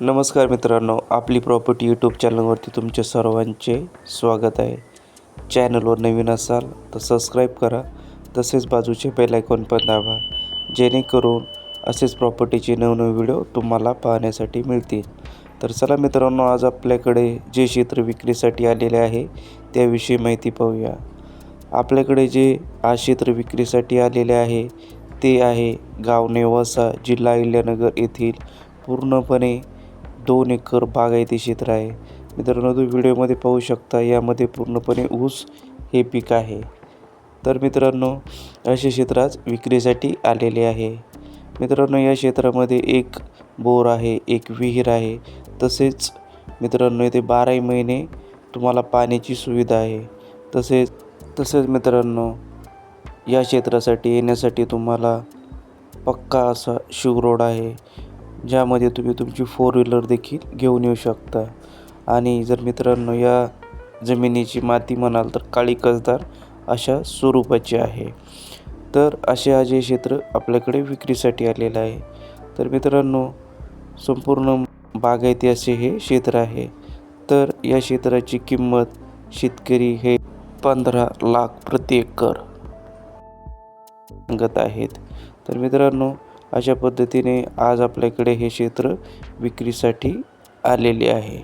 नमस्कार मित्रांनो आपली प्रॉपर्टी यूट्यूब चॅनलवरती तुमच्या सर्वांचे स्वागत आहे. चॅनलवर नवीन असाल तर सबस्क्राईब करा तसेच बाजूचे बेल आयकॉन पण दाबा जेणेकरून असेच प्रॉपर्टीचे नवनवे व्हिडिओ तुम्हाला पाहण्यासाठी मिळतील. तर चला मित्रांनो आज आपल्याकडे जे क्षेत्र विक्रीसाठी आलेले आहे त्याविषयी माहिती पाहूया. आपल्याकडे जे आज क्षेत्र विक्रीसाठी आलेले आहे ते आहे गाव नेवासा जिल्हा अहिल्यानगर येथील पूर्णपणे दोन एकर बागायती क्षेत्र आहे. मित्रांनो तुम्ही व्हिडिओमध्ये पाहू शकता यामध्ये पूर्णपणे ऊस हे पीक आहे. तर मित्रांनो असे क्षेत्र आज विक्रीसाठी आलेले आहे. मित्रांनो या क्षेत्रामध्ये एक बोर आहे एक विहीर आहे. तसेच मित्रांनो इथे बाराही महिने तुम्हाला पाण्याची सुविधा आहे. तसेच तसेच मित्रांनो या क्षेत्रासाठी येण्यासाठी तुम्हाला पक्का असा शिव रोड आहे. ज्यामध्ये तुम्ही तुमची फोर व्हीलर देखील घेऊन येऊ शकता. आणि जर मित्रांनो या जमिनीची माती म्हणाल तर काळी कसदार अशा स्वरूपाची आहे. तर असे हा जे क्षेत्र आपल्याकडे विक्रीसाठी आलेलं आहे. तर मित्रांनो संपूर्ण बागायती असे हे क्षेत्र आहे. तर या क्षेत्राची किंमत शेतकरी हे पंधरा लाख प्रति एकर सांगत आहेत. तर मित्रांनो अशा पद्धतीने आज आपल्याकडे हे क्षेत्र विक्रीसाठी आलेले आहे.